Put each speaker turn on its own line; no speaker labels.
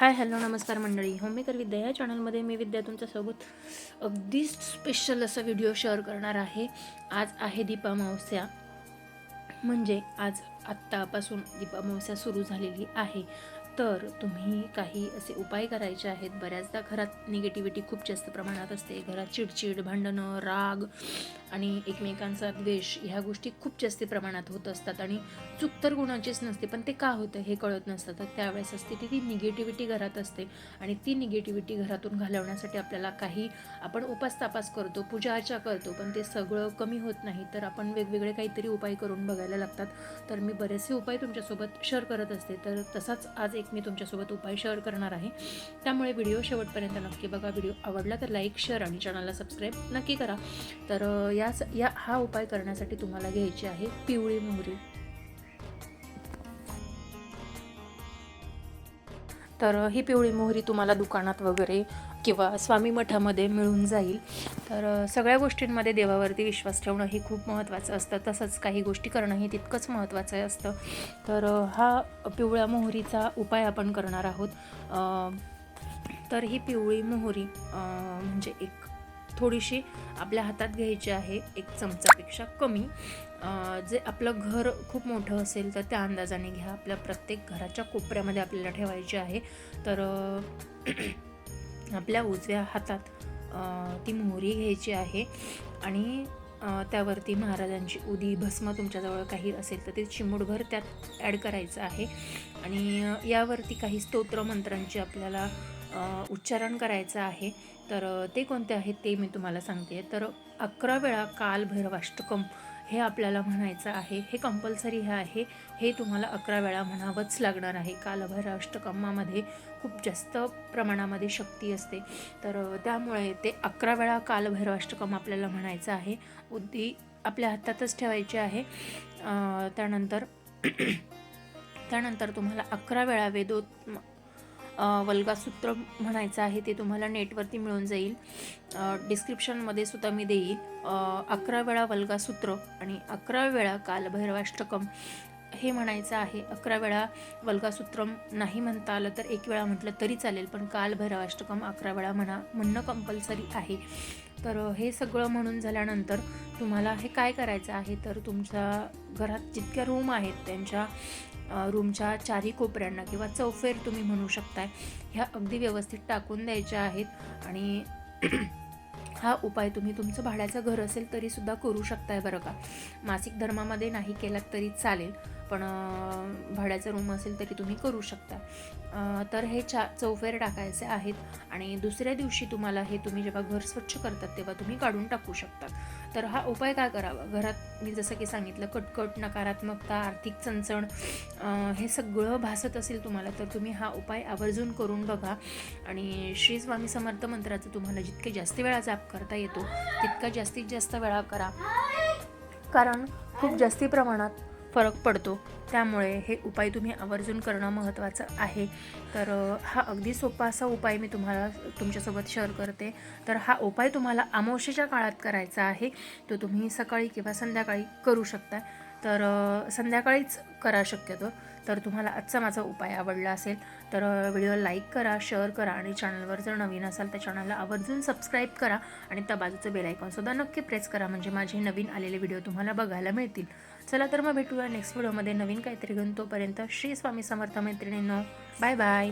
Hi hello नमस्कार मंडळी. Homemaker विद्या या चॅनलमध्ये मी विद्या तुमच्यासोबत अगदी स्पेशल असा व्हिडिओ शेअर करणार आहे. आज आहे दीपा मावस्या. म्हणजे आज आत्तापासून दीपा मावस्या सुरू झालेली आहे. तर तुम्ही काही असे उपाय करायचे आहेत? बऱ्याचदा घरात निगेटिव्हिटी खूप जास्त प्रमाणात असते. घरात चिडचिड भांडणं राग आणि एकमेकांचा द्वेष ह्या गोष्टी खूप जास्त प्रमाणात होत असतात आणि चूक तर गुणाचीच नसते पण ते का होतं हे कळत नसतं. तर त्यावेळेस असते ती ती निगेटिव्हिटी घरात असते आणि ती निगेटिव्हिटी घरातून घालवण्यासाठी आपल्याला काही आपण उपास तापास करतो पूजा अर्चा करतो पण ते सगळं कमी होत नाही. तर आपण वेगवेगळे काहीतरी उपाय करून बघायला लागतात. तर मी बरेचसे उपाय तुमच्यासोबत शेअर करत असते. तर तसाच आज एक मी तुमच्यासोबत उपाय शेअर करणार आहे. त्यामुळे व्हिडिओ शेवटपर्यंत नक्की बघा. व्हिडिओ आवडला तर लाईक शेअर आणि चॅनलला सबस्क्राईब नक्की करा. तर याच या हा उपाय करण्यासाठी तुम्हाला घ्यायची आहे पिवळी मोहरी तर ही पिवळी मोहरी तुम्हाला दुकानात वगैरे किंवा स्वामी मठामध्ये मिळून जाईल. तर सगळ्या गोष्टींमध्ये देवावरती विश्वास ठेवणं हे खूप महत्त्वाचं असतं. तसंच काही गोष्टी करणं हे तितकंच महत्त्वाचं असतं. तर हा पिवळ्या मोहरीचा उपाय आपण करणार आहोत. तर ही पिवळी मोहरी म्हणजे एक थोडीशी आपल्या हातात घ्यायची आहे एक चमचापेक्षा कमी. जे आपलं घर खूप मोठं असेल तर त्या अंदाजाने घ्या. आपल्या प्रत्येक घराच्या कोपऱ्यामध्ये आपल्याला ठेवायची आहे. तर आपल्या उजव्या हातात ती मोहरी घ्यायची आहे आणि त्यावरती महाराजांची उदी भस्म तुमच्याजवळ काही असेल तर ते चिमूटभर त्यात ॲड करायचं आहे. आणि यावरती काही स्तोत्र मंत्रांची आपल्याला उच्चारण करायचं आहे तर ते कोणते आहेत ते मी तुम्हाला सांगते. तर अकरा वेळा काल भैरवाष्टकम हे आपल्याला म्हणायचं आहे हे कंपल्सरी हे आहे हे तुम्हाला अकरा वेळा म्हणावंच लागणार आहे. कालभैरवाष्टकमामध्ये खूप जास्त प्रमाणामध्ये शक्ती असते. तर त्यामुळे ते अकरा वेळा कालभैरवाष्टकम आपल्याला म्हणायचं आहे. उद्दी आपल्या हातातच ठेवायची आहे. त्यानंतर त्यानंतर तुम्हाला अकरा वेळा वेदोत वल्गासूत्र म्हणायचं आहे ते तुम्हाला नेटवरती मिळून जाईल. डिस्क्रिप्शनमध्ये सुद्धा मी देईल अकरा वेळा वल्गासूत्र आणि अकरा वेळा कालभैरवाष्टकम. हे म्हणायचं आहे. अकरा वेळा वल्गासूत्रम नाही म्हणता आलं तर एक वेळा म्हटलं तरी चालेल पण कालभैरवाष्टकम अकरा वेळा म्हणा म्हणणं कंपल्सरी आहे. तर हे सगळं म्हणून झाल्यानंतर तुम्हाला हे काय करायचं आहे? तर तुमच्या घरात जितक्या रूम आहेत त्यांच्या रूमच्या चारही कोपऱ्यांना किंवा चौफेर तुम्ही म्हणू शकताय ह्या अगदी व्यवस्थित टाकून द्यायच्या आहेत आणि हा उपाय तुम्ही तुमचं भाड्याचं घर असेल तरीसुद्धा करू शकताय बरं का. मासिक धर्मामध्ये नाही केलात तरी चालेल. पण भाड्याचं रूम असेल तरी तुम्ही करू शकता. तर हे चा चौफेर टाकायचे आहेत आणि दुसऱ्या दिवशी तुम्हाला हे तुम्ही जेव्हा घर स्वच्छ करतात तेव्हा तुम्ही काढून टाकू शकता तर हा उपाय काय करावा? घरात मी जसं की सांगितलं कटकट नकारात्मकता आर्थिक चणचण हे सगळं भासत असेल तुम्हाला तर तुम्ही हा उपाय आवर्जून करून बघा. आणि श्री स्वामी समर्थ मंत्राचा तुम्हाला जितके जास्त वेळा जाप करता येतो तितका जास्तीत जास्त वेळा करा. कारण खूप जास्ती प्रमाणात फरक पडतो. त्यामुळे हे उपाय तुम्ही आवर्जून करणं महत्त्वाचं आहे. तर हा अगदी सोपा असा उपाय मी तुम्हाला तुमच्यासोबत शेअर करते. तर हा उपाय तुम्हाला अमावशेच्या काळात करायचा आहे. तो तुम्ही सकाळी किंवा संध्याकाळी करू शकता. तर संध्याकाळीच करा शक्यतो. तर तुम्हाला आजचा माझा उपाय आवडला असेल तर व्हिडिओ लाईक करा शेअर करा आणि चॅनलवर जर नवीन असाल तर चॅनलला आवर्जून सबस्क्राईब करा आणि त्या बाजूचं बेलायकॉनसुद्धा नक्की प्रेस करा म्हणजे माझे नवीन आलेले व्हिडिओ तुम्हाला बघायला मिळतील. चला तर मग भेटूया नेक्स्ट व्हिडिओमध्ये नवीन काहीतरी घेऊन तोपर्यंत श्री स्वामी समर्थ मैत्रिणींनो बाय बाय.